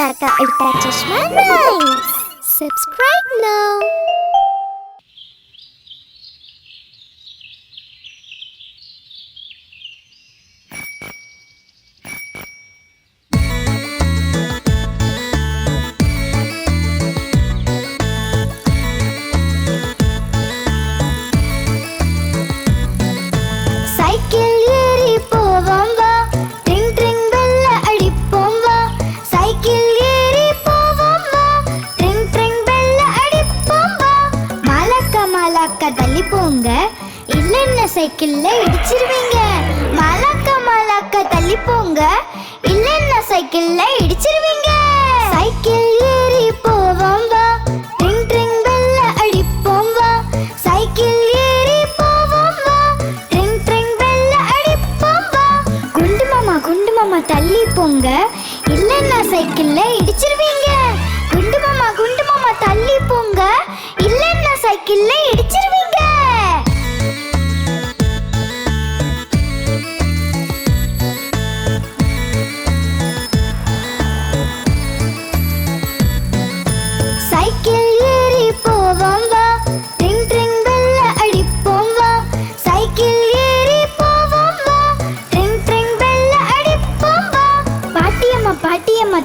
Tarka Ultra Chashma Subscribe now. இல்லைன்னா சைக்கிளில் இடிச்சிருவீங்க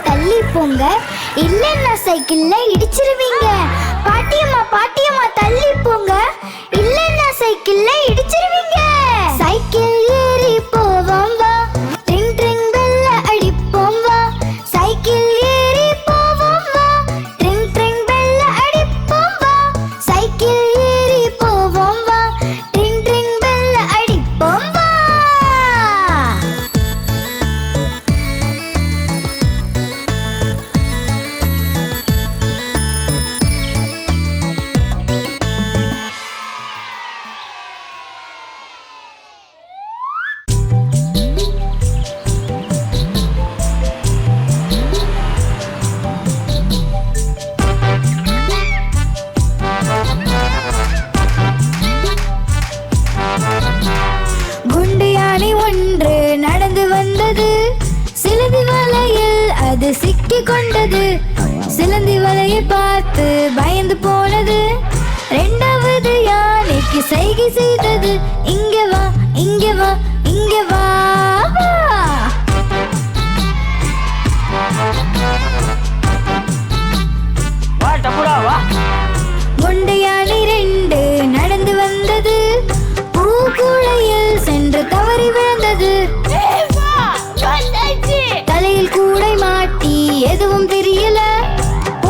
தள்ளி போங்க. இல்லைன்னா சைக்கிள்ல இடிச்சிருவீங்க. பாட்டியம்மா பாட்டியம்மா தள்ளி போங்க. இல்லைன்னா சைக்கிள்ல இடிச்சிருவீங்க. சைக்கிள் எதுவும் தெரியல.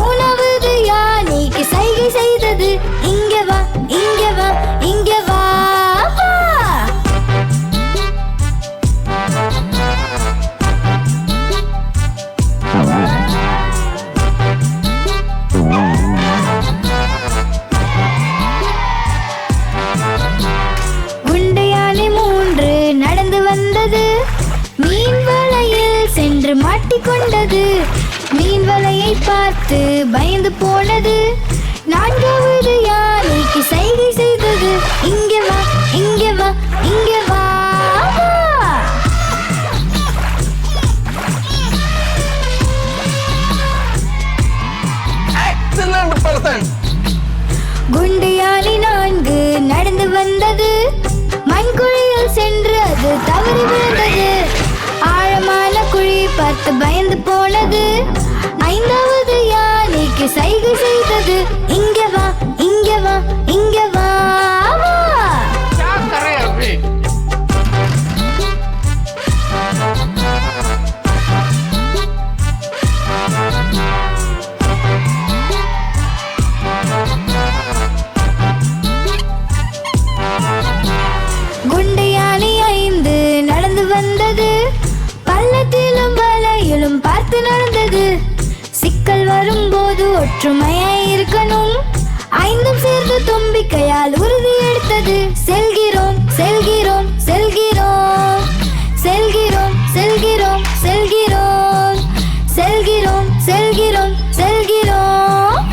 உணவுது யானைக்கு சைகை செய்தது. இங்க வா இங்க வா இங்க வா நடந்து வந்தது. மீன் சென்று மாட்டிக்கொண்டது. மீன் வலையை பார்த்து பயந்து போனது. நான்காவது யானைக்கு சைகை செய்தது. இங்கே வா இங்கே வா இங்கே பயந்து போனது ஐந்தாவது ஒற்றுமையாய் இருக்கணும். ஐந்தும் சேர்ந்து தும்பிக்கையால் உறுதி எடுத்தது. செல்கிறோம் செல்கிறோம் செல்கிறோம். செல்கிறோம் செல்கிறோம் செல்கிறோம். செல்கிறோம் செல்கிறோம் செல்கிறோம்.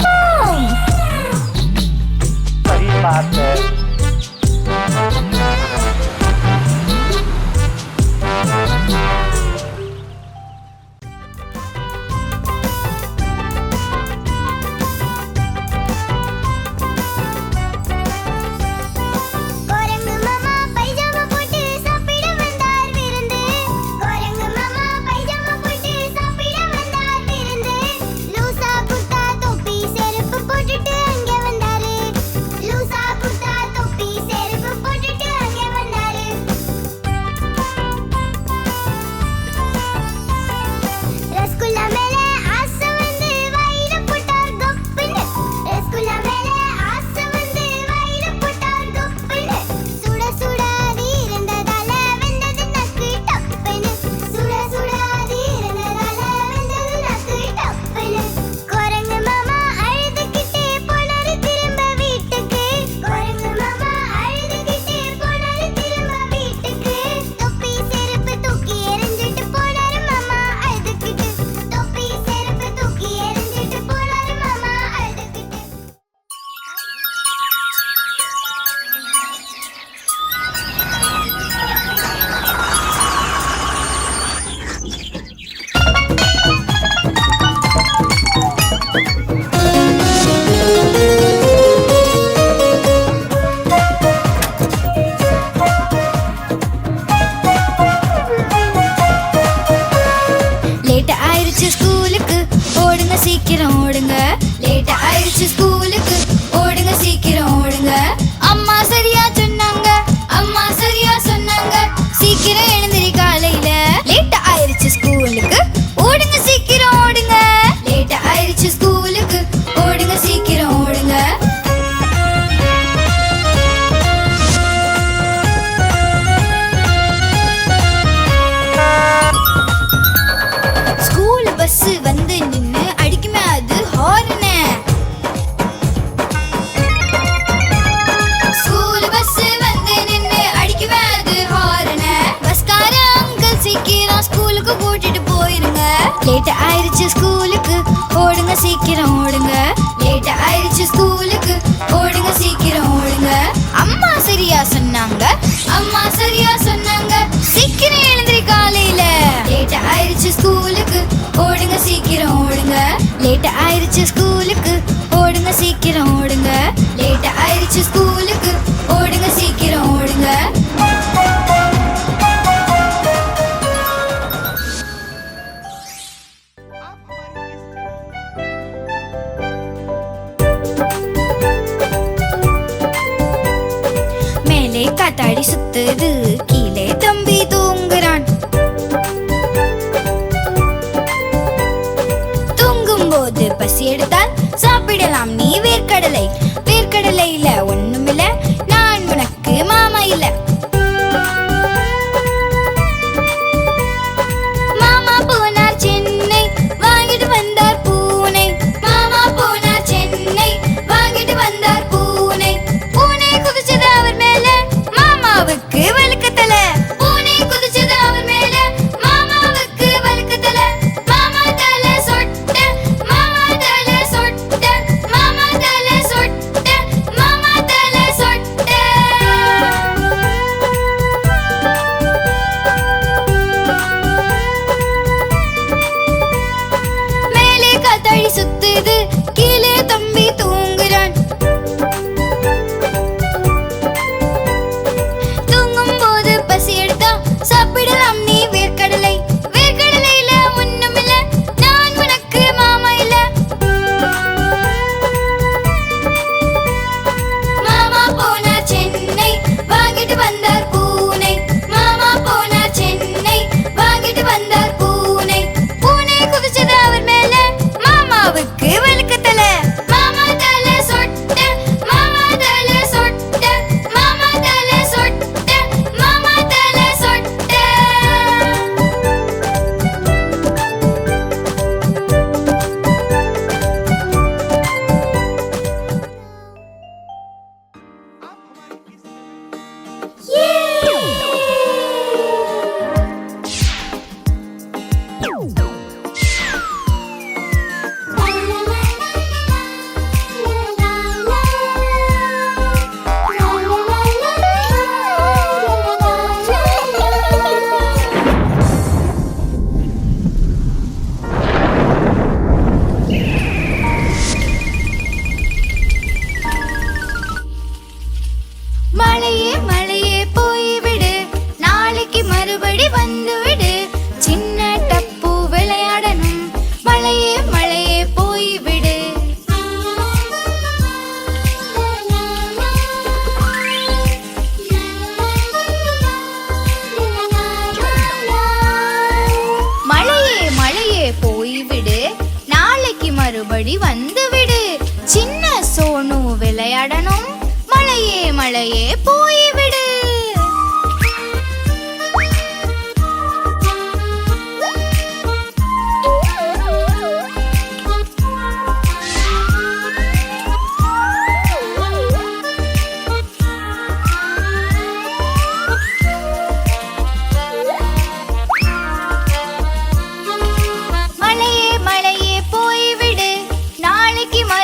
just லேட் ஆயிருச்சு ஸ்கூலுக்கு. ஓடுங்க சீக்கிரம் ஓடுங்க. லேட் ஆயிருச்சு ஸ்கூலுக்கு. ஓடுங்க சீக்கிரம் ஓடுங்க. அம்மா சரியா சொன்னாங்க? அம்மா சரியா சொன்னாங்க. சீக்கிரம் எழுந்திரி காலையில. லேட் ஆயிருச்சு ஸ்கூலுக்கு. ஓடுங்க சீக்கிரம் ஓடுங்க. லேட் ஆயிருச்சு ஸ்கூலுக்கு. எடுத்தால் சாப்பிடலாம். நீ வேர்க்கடலை. வேர்க்கடலையில ஒன்று இது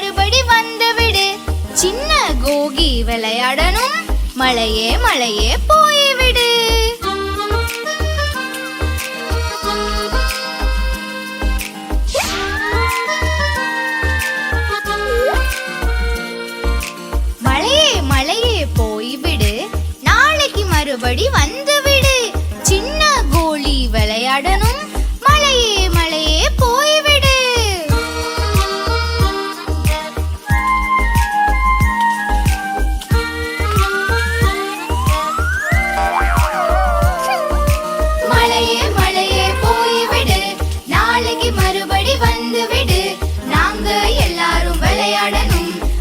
மறுபடி வந்துவிடு. சின்ன கோகி விளையாடணும். மழையே மழையே போய்விடு. மழையே மழையே போய்விடு. நாளைக்கு மறுபடி வந்து